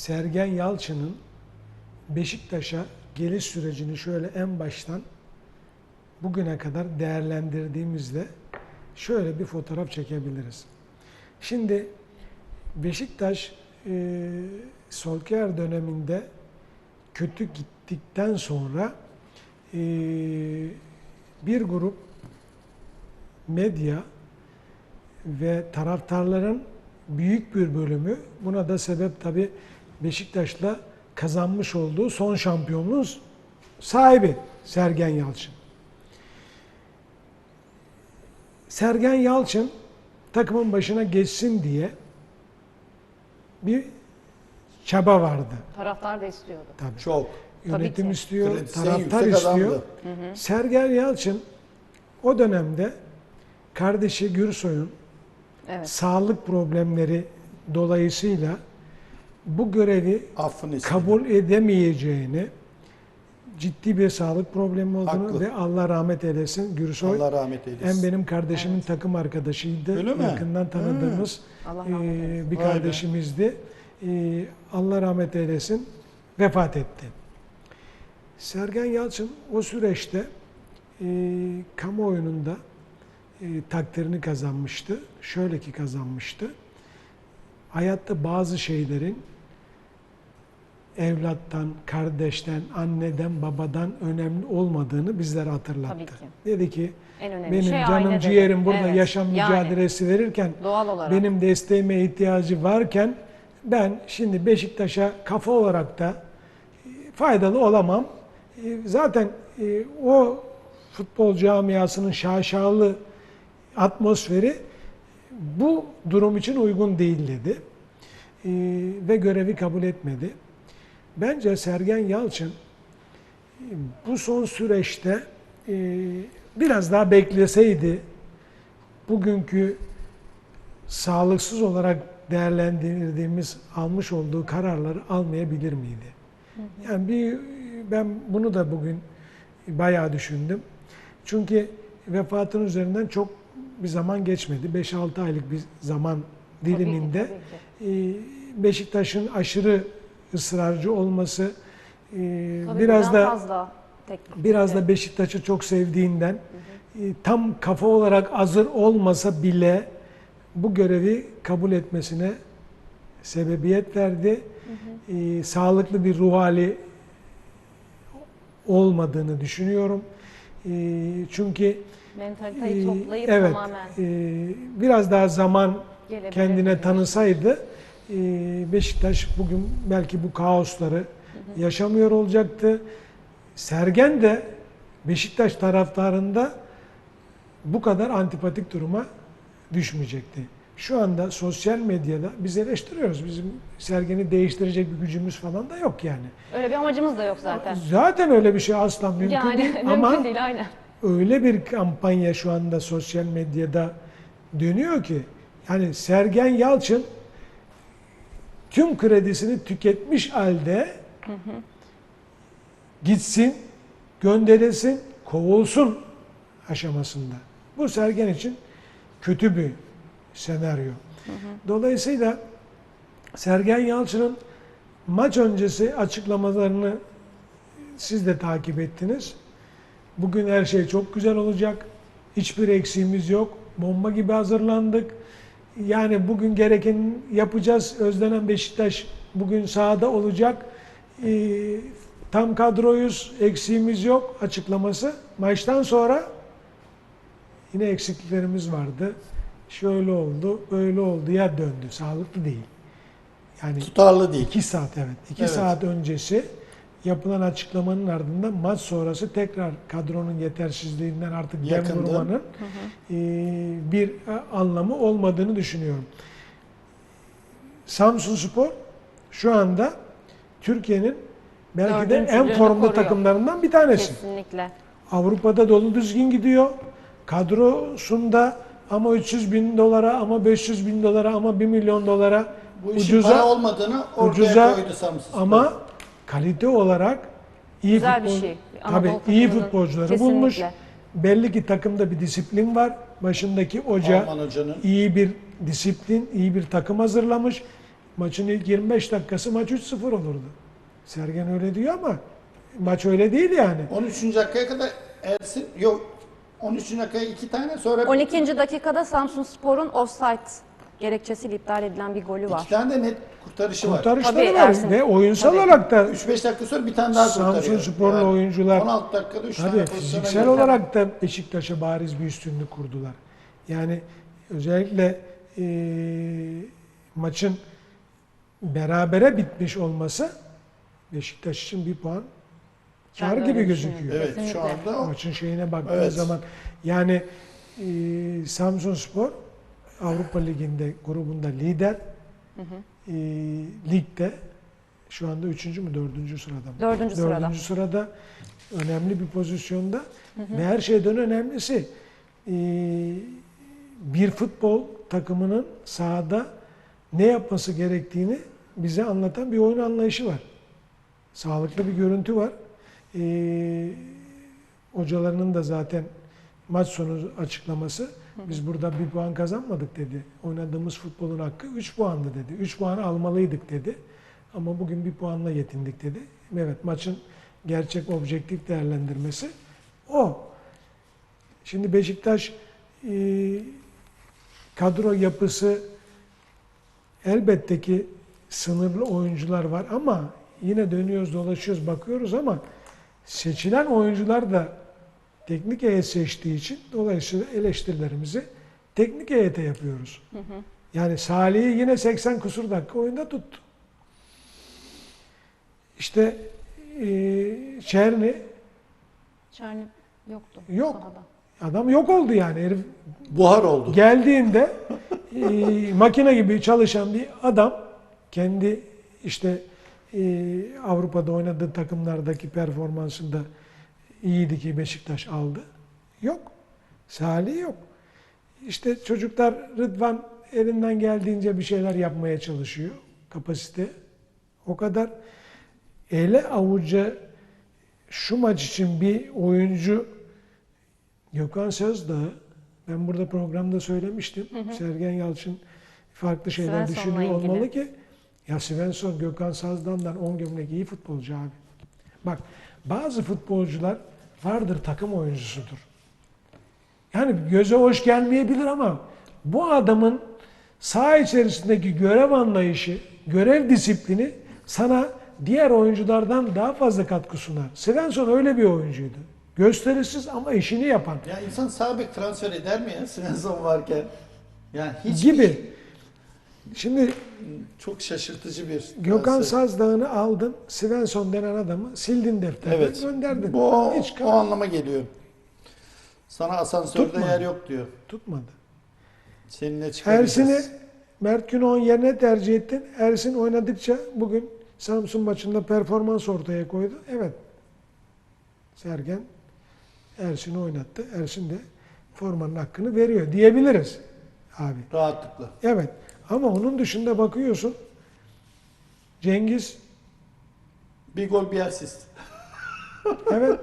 Sergen Yalçın'ın Beşiktaş'a geliş sürecini şöyle en baştan bugüne kadar değerlendirdiğimizde şöyle bir fotoğraf çekebiliriz. Şimdi Beşiktaş e, Solskjaer döneminde kötü gittikten sonra e, bir grup medya ve taraftarların büyük bir bölümü buna da sebep tabi Beşiktaş'la kazanmış olduğu son şampiyonluğun sahibi Sergen Yalçın. Sergen Yalçın takımın başına geçsin diye bir çaba vardı. Taraftar da istiyordu. Tabii. Çok. Yönetim ki. istiyor, Kredisi taraftar istiyor. adamdı. Sergen Yalçın o dönemde kardeşi Gürsoy'un Evet. sağlık problemleri dolayısıyla bu görevi Affını istedi. kabul edemeyeceğini, ciddi bir sağlık problemi olduğunu Haklı. ve Allah rahmet eylesin Gürsoy Allah rahmet eylesin. hem benim kardeşimin takım arkadaşıydı. Öyle mi? Yakından tanıdığımız Allah e, eylesin. bir Vay be. kardeşimizdi. E, Allah rahmet eylesin. Vefat etti. Sergen Yalçın o süreçte e, kamuoyunun da e, takdirini kazanmıştı. Şöyle ki kazanmıştı. Hayatta bazı şeylerin evlattan, kardeşten, anneden, babadan önemli olmadığını bizlere hatırlattı. Tabii ki. Dedi ki benim şey canım ciğerim dedi. burada Evet. yaşam Yani, mücadelesi verirken Doğal olarak. benim desteğime ihtiyacı varken ben şimdi Beşiktaş'a kafa olarak da e, faydalı olamam. E, Zaten e, o futbol camiasının şaşalı atmosferi bu durum için uygun değil dedi. E, Ve görevi kabul etmedi. Bence Sergen Yalçın e, bu son süreçte e, biraz daha bekleseydi bugünkü sağlıksız olarak değerlendirdiğimiz almış olduğu kararları almayabilir miydi? Yani bir ben bunu da bugün bayağı düşündüm. Çünkü vefatın üzerinden çok bir zaman geçmedi. 5-6 aylık bir zaman Tabii ki, diliminde tabii ki. e, Beşiktaş'ın aşırı ısrarcı olması e, Tabii biraz da fazla biraz da Beşiktaş'ı çok sevdiğinden e, tam kafa olarak hazır olmasa bile bu görevi kabul etmesine sebebiyet verdi. E, sağlıklı bir ruh hali olmadığını düşünüyorum. Çünkü mentaliteyi e, toplayıp evet tamamen e, biraz daha zaman gelebilir. kendine tanısaydı e, Beşiktaş bugün belki bu kaosları yaşamıyor olacaktı. Sergen de Beşiktaş taraftarında bu kadar antipatik duruma düşmeyecekti. Şu anda sosyal medyada biz eleştiriyoruz. Bizim Sergen'i değiştirecek bir gücümüz falan da yok yani. Öyle bir amacımız da yok zaten. Zaten öyle bir şey asla mümkün yani değil mümkün ama değil aynen. Öyle bir kampanya şu anda sosyal medyada dönüyor ki yani Sergen Yalçın tüm kredisini tüketmiş halde gitsin, gönderilsin, kovulsun aşamasında. Bu Sergen için kötü bir senaryo. Dolayısıyla Sergen Yalçın'ın maç öncesi açıklamalarını siz de takip ettiniz. Bugün her şey çok güzel olacak. Hiçbir eksiğimiz yok. Bomba gibi hazırlandık. Yani bugün gereken yapacağız. Özlenen Beşiktaş bugün sahada olacak. Ee, tam kadroyuz. Eksiğimiz yok açıklaması. Maçtan sonra yine eksikliklerimiz vardı. Şöyle oldu, böyle oldu ya döndü. Sağlıklı değil. Yani Tutarlı değil. 2 saat evet. 2 Evet. saat öncesi yapılan açıklamanın ardından maç sonrası tekrar kadronun yetersizliğinden artık dem vurmanın e, bir e, anlamı olmadığını düşünüyorum. Samsun Spor şu anda Türkiye'nin belki de en formda koruyor. takımlarından bir tanesi. Kesinlikle. Avrupa'da dolu düzgün gidiyor. Kadrosunda ama 300 bin dolara ama 500 bin dolara ama 1 milyon dolara Bu işin para olmadığını ortaya ucuza koydu Samsun Spor. ama kalite olarak iyi Güzel bir futbol, şey. tabii Anadolu iyi futbolcuları kesinlikle. bulmuş. Belli ki takımda bir disiplin var. Başındaki hoca iyi bir disiplin, iyi bir takım hazırlamış. maçın ilk 25 dakikası maç 3-0 olurdu. Sergen öyle diyor ama maç öyle değil yani. 13. dakikaya kadar Ersin yok 13. dakikaya iki tane sonra 12. dakikada Samsun Spor'un offside gerekçesiyle iptal edilen bir golü var. iki tane de net kurtarışı var. Kurtarışları Tabii var Ersin. ve oyunsal Tabii. olarak da 3-5 dakika sonra bir tane daha kurtarıyor. Samsun Sporlu oyuncular 16 dakikada 3 tane Tabii pozisyona fiziksel girdi. olarak da Beşiktaş'a bariz bir üstünlük kurdular. Yani özellikle eee, maçın berabere bitmiş olması Beşiktaş için bir puan kar Ben de gibi gözüküyor. Evet şu Kesinlikle. anda o. Maçın şeyine baktığın Evet. zaman yani eee Samsun Spor Avrupa Ligi'nde grubunda lider. Eee, ligde şu anda üçüncü mü dördüncü sırada mı? Dördüncü sırada. Dördüncü sırada önemli bir pozisyonda ve her şeyden önemlisi eee, bir futbol takımının sahada ne yapması gerektiğini bize anlatan bir oyun anlayışı var. Sağlıklı bir görüntü var. Eee hocalarının da zaten maç sonu açıklaması biz burada bir puan kazanmadık dedi. Oynadığımız futbolun hakkı 3 puandı dedi. 3 puanı almalıydık dedi. Ama bugün bir puanla yetindik dedi. Evet maçın gerçek objektif değerlendirmesi o. Şimdi Beşiktaş e, kadro yapısı elbette ki sınırlı oyuncular var ama yine dönüyoruz dolaşıyoruz bakıyoruz ama seçilen oyuncular da teknik heyet seçtiği için dolayısıyla eleştirilerimizi teknik heyete yapıyoruz. Yani Salih'i yine 80 kusur dakika oyunda tuttu. İşte eee Çerni Çerni yoktu Yok. sahada. adam yok oldu yani herif Buhar oldu. geldiğinde eee, makine gibi çalışan bir adam kendi işte eee, Avrupa'da oynadığı takımlardaki performansında iyiydi ki Beşiktaş aldı. Yok. Salih yok. İşte çocuklar Rıdvan elinden geldiğince bir şeyler yapmaya çalışıyor. Kapasite o kadar. Ele avuca şu maç için bir oyuncu Gökhan Sözdağ ben burada programda söylemiştim. Sergen Yalçın farklı şeyler Svensson'la düşünüyor ilgili. olmalı ki ya Svensson Gökhan Sazdağ'dan 10 gömlek iyi futbolcu abi. Bak bazı futbolcular vardır takım oyuncusudur. Yani göze hoş gelmeyebilir ama bu adamın saha içerisindeki görev anlayışı, görev disiplini sana diğer oyunculardan daha fazla katkı sunar. Svensson öyle bir oyuncuydu. Gösterişsiz ama işini yapan Ya insan sağ bek transfer eder mi ya Svensson varken? Yani hiç gibi. Şimdi çok şaşırtıcı bir Gökhan transfer. Sazdağ'ını aldın, Svensson denen adamı sildin defterden Evet. gönderdin. Bu o, Hiç o anlama geliyor. Sana asansörde Tutma. yer yok diyor. tutmadı. Seninle çıkaracağız. Ersin'i Mert Günok'un yerine tercih ettin. Ersin oynadıkça bugün Samsun maçında performans ortaya koydu. Evet. Sergen Ersin'i oynattı. Ersin de formanın hakkını veriyor diyebiliriz abi. rahatlıkla. Evet. Ama onun dışında bakıyorsun Cengiz Bir gol bir asist. evet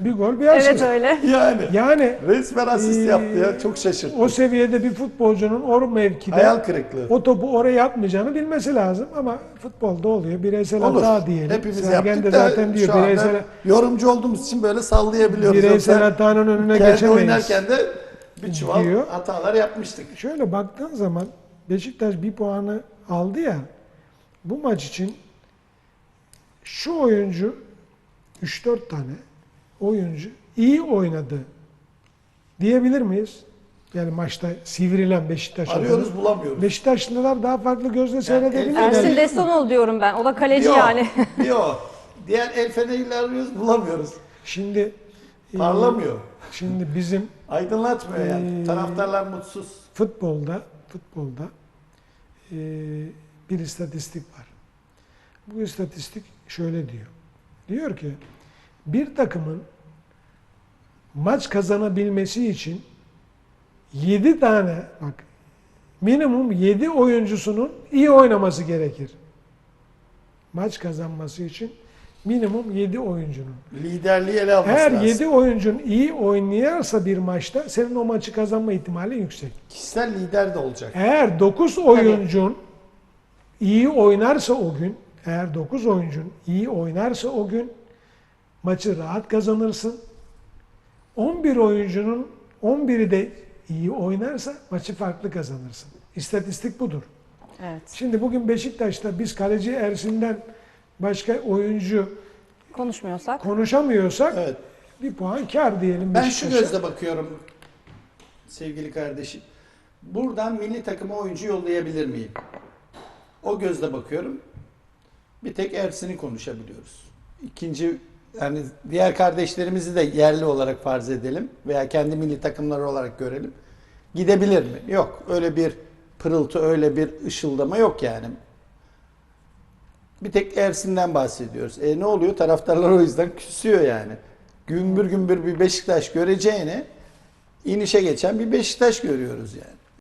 bir gol bir asist. Evet öyle. Yani Yani resmen asist Ee, yaptı ya. Çok şaşırttı. o seviyede bir futbolcunun o mevkide Hayal kırıklığı. o topu oraya atmayacağını bilmesi lazım ama futbolda oluyor. Bireysel Olur. hata diyelim. Hepimiz Sergen yaptık de zaten diyor şu anda bireysel, yorumcu olduğumuz için böyle sallayabiliyoruz. bireysel Yoksa hatanın önüne kendi geçemeyiz. oynarken de bir çuval Diyor. hatalar yapmıştık. Şöyle baktığın zaman Beşiktaş bir puanı aldı ya bu maç için şu oyuncu 3-4 tane oyuncu iyi oynadı diyebilir miyiz? Yani maçta sivrilen Beşiktaş. Arıyoruz bulamıyoruz. Beşiktaşlılar daha farklı gözle seyredebilir. Ersin Yani Destanoğlu diyorum ben. O da kaleci Bir o, yani. o. Diğer el feneriyle arıyoruz bulamıyoruz. Şimdi e, Parlamıyor. Şimdi bizim Aydınlatmıyor yani. Ee, Taraftarlar mutsuz. futbolda futbolda e, bir istatistik var. Bu istatistik şöyle diyor. Diyor ki bir takımın maç kazanabilmesi için 7 tane bak minimum 7 oyuncusunun iyi oynaması gerekir. Maç kazanması için minimum 7 oyuncunun. Liderliği ele alması Eğer lazım. 7 oyuncun iyi oynayarsa bir maçta senin o maçı kazanma ihtimali yüksek. Kişisel lider de olacak. Eğer 9 oyuncun iyi oynarsa o gün, eğer 9 oyuncun iyi oynarsa o gün maçı rahat kazanırsın. 11 oyuncunun 11'i de iyi oynarsa maçı farklı kazanırsın. İstatistik budur. Evet. Şimdi bugün Beşiktaş'ta biz kaleci Ersin'den başka oyuncu Konuşmuyorsak. konuşamıyorsak Evet. bir puan kar diyelim Ben şu gözle bakıyorum sevgili kardeşim. Buradan milli takıma oyuncu yollayabilir miyim? O gözle bakıyorum. Bir tek Ersin'i konuşabiliyoruz. İkinci yani diğer kardeşlerimizi de yerli olarak farz edelim veya kendi milli takımları olarak görelim. Gidebilir mi? Yok. Öyle bir pırıltı, öyle bir ışıldama yok yani. Bir tek Ersin'den bahsediyoruz. E ne oluyor? Taraftarlar o yüzden küsüyor yani. Gümbür gümbür bir Beşiktaş göreceğine inişe geçen bir Beşiktaş görüyoruz yani.